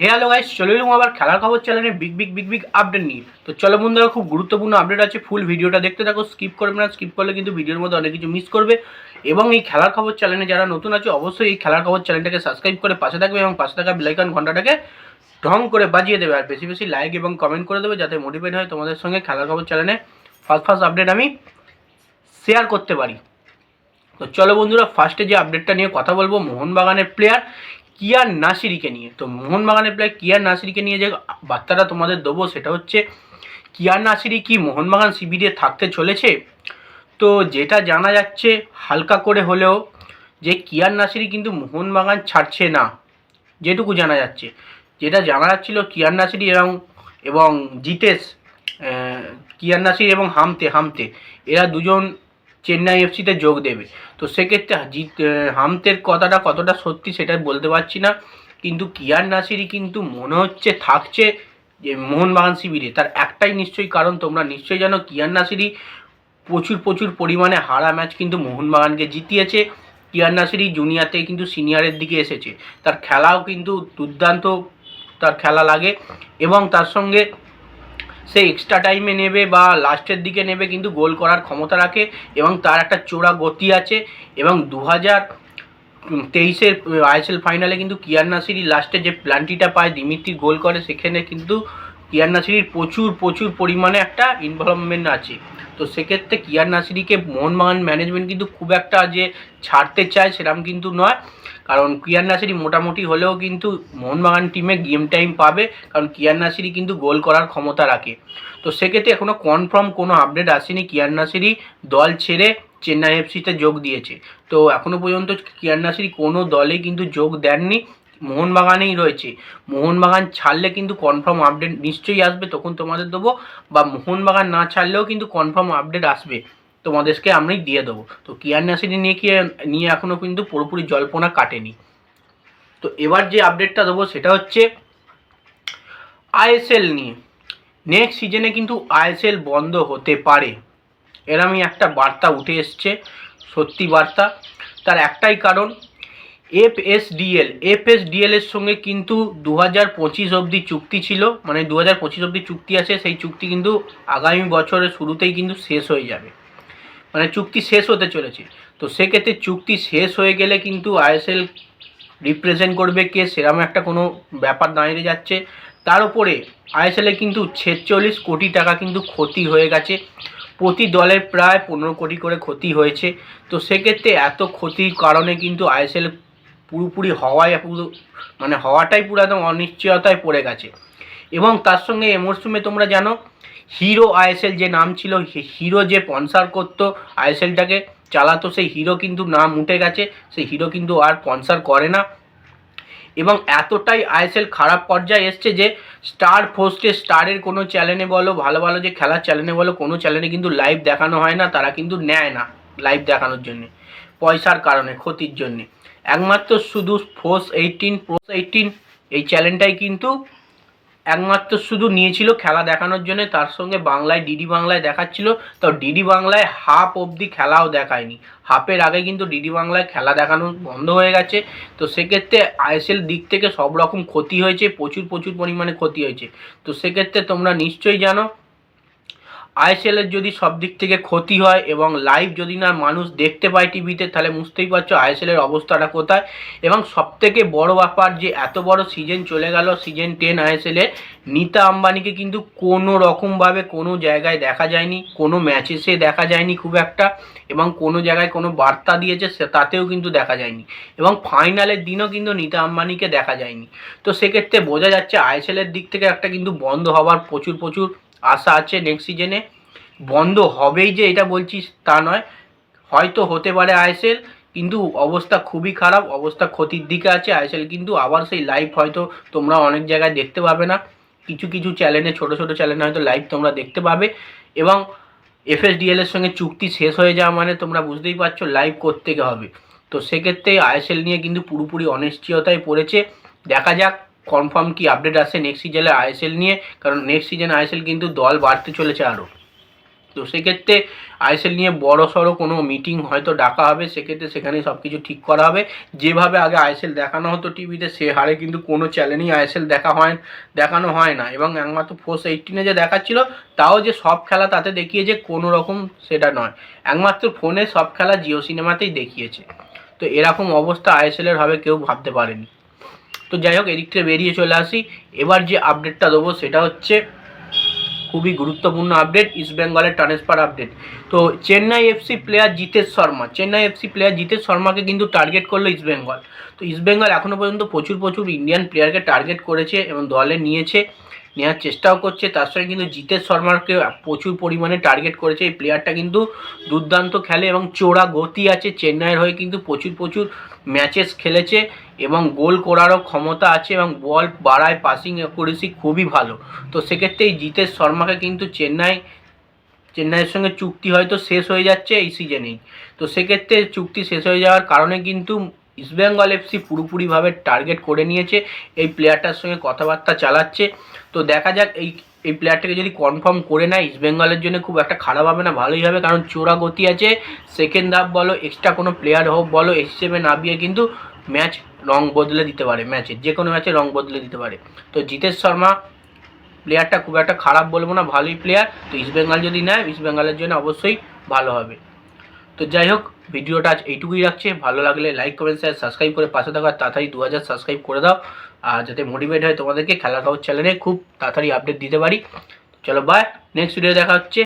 Hello guys চলে এলাম আবার খেলার খবর চ্যানেলে big big big big update নিয়ে। তো চলো বন্ধুরা, খুব গুরুত্বপূর্ণ আপডেট আছে ফুল ভিডিওটা দেখতে থাকো স্কিপ করবে না স্কিপ করলে কিন্তু ভিডিওর মধ্যে অনেক কিছু মিস করবে। এবং এই খেলার খবর চ্যানেলে যারা নতুন আছে, অবশ্যই এই খেলার খবর চ্যানেলটাকে সাবস্ক্রাইব করে পাশে থাকবে এবং পাশে থাকা বেলাইকন ঘন্টাটাকে ঢং করে বাজিয়ে দেবে। আর বেশি বেশি লাইক এবং কমেন্ট করে দেবে, যাতে মোটিভেট হয় তোমাদের সঙ্গে খেলার খবর চ্যানেলে ফার্স্ট ফার্স্ট আপডেট আমি শেয়ার করতে পারি। তো চলো বন্ধুরা ফার্স্টে যে আপডেটটা নিয়ে কথা বলব, মোহনবাগানের প্লেয়ার কিয়ার নাসিরিকে নিয়ে? তো মোহনবাগানের প্লেয়ার কিয়ার নাসিরিকে নিয়ে যে বার্তাটা তোমাদের দেবো, সেটা হচ্ছে কিয়ার নাসিরি কি মোহনবাগান শিবিরে থাকতে চলেছে? তো যেটা জানা যাচ্ছে, হালকা করে হলেও যে কিয়ার নাসিরি কিন্তু মোহনবাগান ছাড়ছে না। যেটুকু জানা যাচ্ছে। যেটা জানা যাচ্ছিল, কিয়ার নাসিরি এবং এবং জিতেশ কিয়ার নাসির এবং হামতে হামতে, এরা দুজন চেন্নাই এফসিতে যোগ দেবে। তো সেক্ষেত্রে জিত হামতের কথাটা কতটা সত্যি সেটা বলতে পারছি না। কিন্তু কিয়ার নাসিরি কিন্তু মনে হচ্ছে, থাকছে যে মোহনবাগান শিবিরে। তার একটাই নিশ্চয়ই কারণ, তোমরা নিশ্চয়ই জানো, কিয়ার নাসিরি প্রচুর প্রচুর পরিমাণে হারা ম্যাচ কিন্তু মোহনবাগানকে জিতিয়েছে। কিয়ার নাসিরি জুনিয়রতে কিন্তু সিনিয়রের দিকে এসেছে। তার খেলাও কিন্তু দুর্দান্ত, তার খেলা লাগে। এবং তার সঙ্গে সে এক্সট্রা টাইমে নেবে বা লাস্টের দিকে নেবে, কিন্তু গোল করার ক্ষমতা রাখে এবং তার একটা চোরা গতি আছে এবং দু হাজার তেইশের আইএসএল ফাইনালে কিন্তু কিয়ার নাসিরি লাস্টে যে প্ল্যান্টিটা পায়, দিমিত্রি গোল করে, সেখানে কিন্তু কিয়ার নাসিরির প্রচুর প্রচুর পরিমাণে একটা ইনভলভমেন্ট আছে। তো সেক্ষেত্রে কিয়ার নাসিরিকে মোহনবাগান ম্যানেজমেন্ট কিন্তু খুব একটা যে ছাড়তে চায় সেরকম কিন্তু নয়। কারণ কিয়ার নাসিরি মোটামুটি হলেও কিন্তু মোহনবাগান টিমে গেম টাইম পাবে, কারণ কিয়ার নাসিরি কিন্তু গোল করার ক্ষমতা রাখে। তো সেক্ষেত্রে এখনও কনফার্ম কোনো আপডেট আসেনি। কিয়ার নাসিরি দল ছেড়ে চেন্নাই এফসিতে যোগ দিয়েছে। তো এখনও পর্যন্ত কিয়ার নাসিরি কোনো দলে কিন্তু যোগ দেননি। মোহনবাগানেই রয়েছে। মোহনবাগান ছাড়লে কিন্তু কনফার্ম আপডেট নিশ্চয়ই আসবে, তখন তোমাদের দেবো। বা মোহনবাগান না ছাড়লেও কিন্তু কনফার্ম আপডেট আসবে। তোমাদেরকে আমি দিয়ে দেবো। তো কিয়ার নাসিরি নিয়ে কি, নিয়ে এখনও কিন্তু পুরোপুরি জল্পনা কাটেনি। তো এবার যে আপডেটটা দেবো, সেটা হচ্ছে আইএসএল নিয়ে। নেক্সট সিজনে কিন্তু আইএসএল বন্ধ হতে পারে। এরমই একটা বার্তা উঠে এসছে। সত্যি বার্তা। তার একটাই কারণ এফএসডিএল এফএসডিএল এর সঙ্গে কিন্তু দু হাজার পঁচিশ অবধি চুক্তি ছিল। মানে দু হাজার পঁচিশ অবধি চুক্তি আছে, সেই চুক্তি কিন্তু আগামী বছরের শুরুতেই কিন্তু শেষ হয়ে যাবে। মানে চুক্তি শেষ হতে চলেছে। তো সেক্ষেত্রে চুক্তি শেষ হয়ে গেলে কিন্তু আইএসএল রিপ্রেজেন্ট করবে কে সেরকম একটা কোনো ব্যাপার দাঁড়িয়ে যাচ্ছে। তার উপরে আইএসএলে কিন্তু ছেচল্লিশ কোটি টাকা কিন্তু ক্ষতি হয়ে গেছে। প্রতি দলের প্রায় পনেরো কোটি করে ক্ষতি হয়েছে। তো সেক্ষেত্রে এত ক্ষতির কারণে কিন্তু আইএসএল পুরোপুরি হওয়ায়, পুরো মানে হওয়াটাই পুরো একদম অনিশ্চয়তায় পড়ে গেছে। এবং তার সঙ্গে এ মরশুমে তোমরা জানো, হিরো আইএসএল যে নাম ছিল হিরো যে স্পন্সার করতো আইএসএলটাকে, চালাতো সেই হিরো কিন্তু নাম উঠে গেছে, সেই হিরো কিন্তু আর স্পন্সার করে না। এবং এতটাই আইএসএল খারাপ পর্যায়ে এসছে যে, স্টার ফোস্টে স্টারের কোনো চ্যানেলে বলো, ভালো ভালো যে খেলার চ্যানেলে বলো, কোনো চ্যানেলে কিন্তু লাইভ দেখানো হয় না, তারা কিন্তু নেয় না লাইভ দেখানোর জন্যে, পয়সার কারণে, ক্ষতির জন্যে। একমাত্র শুধু ফোর্স এইটিন প্রোস এইটিন এই চ্যানেলটাই কিন্তু একমাত্র শুধু নিয়েছিল খেলা দেখানোর জন্য। তার সঙ্গে বাংলায় ডিডি বাংলায় দেখাচ্ছিল। তো ডিডি বাংলায় হাফ অবধি খেলাও দেখায়নি। হাফের আগে কিন্তু ডিডি বাংলায় খেলা দেখানো বন্ধ হয়ে গেছে। তো সেক্ষেত্রে আইএসএল দিক থেকে সব রকম ক্ষতি হয়েছে, প্রচুর প্রচুর পরিমাণে ক্ষতি হয়েছে। তো সেক্ষেত্রে তোমরা নিশ্চয়ই জানো আইএসএল এর যদি সব দিক থেকে ক্ষতি হয় এবং লাইভ যদি না মানুষ দেখতে পায় টিভিতে তাহলে বুঝতেই পারছ আইএসএল এর অবস্থাটা কোথায়? এবং সব থেকে বড় ব্যাপার যে এত বড় সিজন চলে গেল সিজন টেন আইএসএল নিতা আম্বানিকে কিন্তু কোনো রকমভাবে কোনো জায়গায় দেখা যায়নি, কোনো ম্যাচে সে দেখা যায়নি খুব একটা, এবং কোনো জায়গায় কোনো বার্তা দিয়েছে সে তাতেও কিন্তু দেখা যায়নি, এবং ফাইনালের দিনও কিন্তু নিতা আম্বানিকে দেখা যায়নি। তো সেক্ষেত্রে বোঝা যাচ্ছে আইএসএল এর দিক থেকে একটা কিন্তু বন্ধ হওয়ার প্রচুর প্রচুর আশা আছে নেক্সট সিজনে বন্ধ হবেই যে, এটা বলছি তা নয়। হয়তো হতে পারে আইএসএল, কিন্তু অবস্থা খুবই খারাপ, অবস্থা ক্ষতির দিকে আছে আইএসএল, কিন্তু আবার সেই লাইভ হয়তো তোমরা অনেক জায়গায় দেখতে পাবে না। কিছু কিছু চ্যানেলে ছোট ছোট চ্যানেলে হয়তো লাইভ তোমরা দেখতে পাবে। এবং এফএসডিএল এর সঙ্গে চুক্তি শেষ হয়ে যাওয়া মানে তোমরা বুঝতেই পারছ লাইভ করতে হবে। তো সেক্ষেত্রে আইএসএল নিয়ে কিন্তু পুরোপুরি অনিশ্চয়তায় পড়েছে। দেখা যাক কনফার্ম কি আপডেট আসে নেক্সট সিজনে আইএসএল নিয়ে? কারণ নেক্সট সিজনে আইএসএল কিন্তু দল বাড়তে চলেছে আরও তো সেক্ষেত্রে আইএসএল নিয়ে বড় সড়ো কোনো মিটিং হয়তো ডাকা হবে, সেক্ষেত্রে সেখানে সব কিছু ঠিক করা হবে। যেভাবে আগে আইএসএল দেখানো হতো টিভিতে, সে হারে কিন্তু কোনো চ্যানেলেই আইএসএল দেখা হয় দেখানো হয় না। এবং একমাত্র ফোর্স এইটিনে যে দেখাচ্ছিল, তাও যে সব খেলা তাতে দেখিয়েছে কোনো রকম সেটা নয়। একমাত্র ফোনে সব খেলা জিও সিনেমাতেই দেখিয়েছে। তো এরকম অবস্থা আইএসএল এর হবে, কেউ ভাবতে পারেনি। তো যাই হোক, এদিক থেকে বেরিয়ে চলে আসি। এবার যে আপডেটটা দেবো সেটা হচ্ছে খুবই গুরুত্বপূর্ণ আপডেট ইস্ট বেঙ্গলের ট্রান্সফার আপডেট তো Chennai FC player Jitesh Sharma Chennai FC player Jitesh শর্মাকে কিন্তু টার্গেট করল ইস্ট বেঙ্গল তো ইস্ট বেঙ্গল এখনও পর্যন্ত প্রচুর প্রচুর ইন্ডিয়ান প্লেয়ারকে টার্গেট করেছে এবং দলে নিয়েছে নেওয়ার চেষ্টাও করছে। তার সঙ্গে কিন্তু জিতেশ শর্মাকে প্রচুর পরিমাণে টার্গেট করেছে। এই প্লেয়ারটা কিন্তু দুর্দান্ত খেলে এবং চোরা গতি আছে। চেন্নাইয়ের হয়ে কিন্তু প্রচুর প্রচুর ম্যাচেস খেলেছে। এবং গোল করারও ক্ষমতা আছে এবং বল বাড়ায় পাসিং অ্যাকুরেসি খুবই ভালো। তো সেক্ষেত্রে এই জিতেশ শর্মাকে কিন্তু চেন্নাই, চেন্নাইয়ের সঙ্গে চুক্তি হয়তো শেষ হয়ে যাচ্ছে এই সিজনেই তো সেক্ষেত্রে চুক্তি শেষ হয়ে যাওয়ার কারণে কিন্তু ইস্টবেঙ্গল এফসি পুরোপুরিভাবে টার্গেট করে নিয়েছে। এই প্লেয়ারটার সঙ্গে কথাবার্তা চালাচ্ছে। তো দেখা যাক এই এই প্লেয়ারটাকে যদি কনফার্ম করে নেয় ইস্টবেঙ্গলের জন্য খুব একটা খারাপ হবে না, ভালোই হবে। কারণ চোরা গতি আছে সেকেন্ড হাফ বলো এক্সট্রা কোনো প্লেয়ার হোক বলো হিসেবে নামিয়ে কিন্তু ম্যাচ রং বদলে দিতে পারে ম্যাচে যে কোনো ম্যাচে রং বদলে দিতে পারে। তো জিতেশ শর্মা প্লেয়ারটা খুব একটা খারাপ বলব না, ভালোই প্লেয়ার তো ইস্টবেঙ্গল যদি নেয় ইস্টবেঙ্গলের জন্য অবশ্যই ভালো হবে। তো যাই হোক, ভিডিওটা আজ এইটুকুই রাখছে। ভালো লাগলে লাইক কমেন্ট শেয়ার সাবস্ক্রাইব করে পাশে থাকা তাড়াতাড়ি দু হাজার সাবস্ক্রাইব করে দাও। আর যাতে মোটিভেট হয় তোমাদেরকে খেলা খবর চ্যানেলে খুব তাড়াতাড়ি আপডেট দিতে পারি। চলো বাই নেক্সট ভিডিও দেখা হচ্ছে।